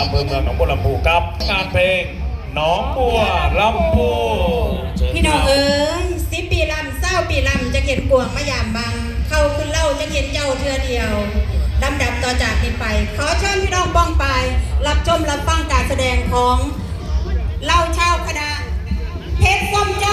อำเภอเมืองหนองบัวลำพูกับงานเพลงหนองบัวลำพูพี่น้องเอ๋ยสิปีลำเศร้าปีลำจะเห็นกวงมะยามบางเข้าขึ้นเล่าจะเห็นเจ้าเธอเดียวลำดับต่อจากนี้ไป ขอเชิญพี่น้องบ้องไป รับชมรับฟังการแสดงของเล่าเช่าคณะเพชรส้มใจ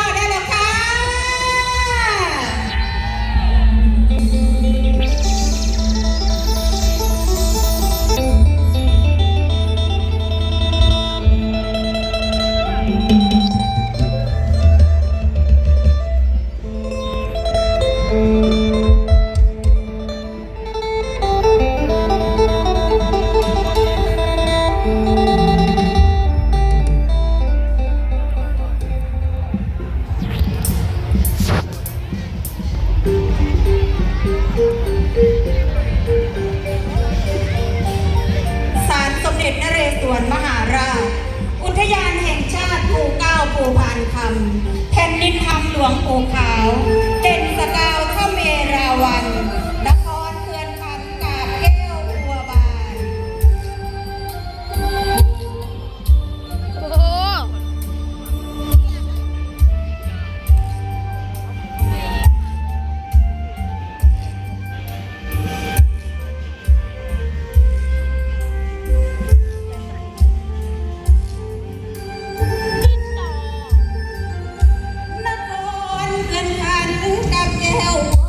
พานคำแผ่นดินธรรหลวงปู่ขาว นักแก้ว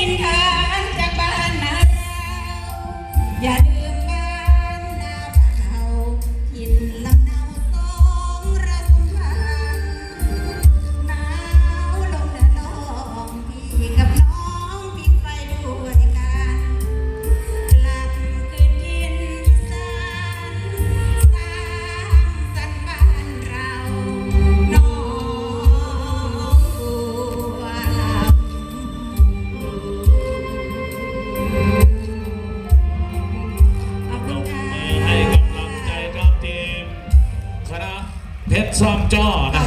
กินค่ะ some dawn.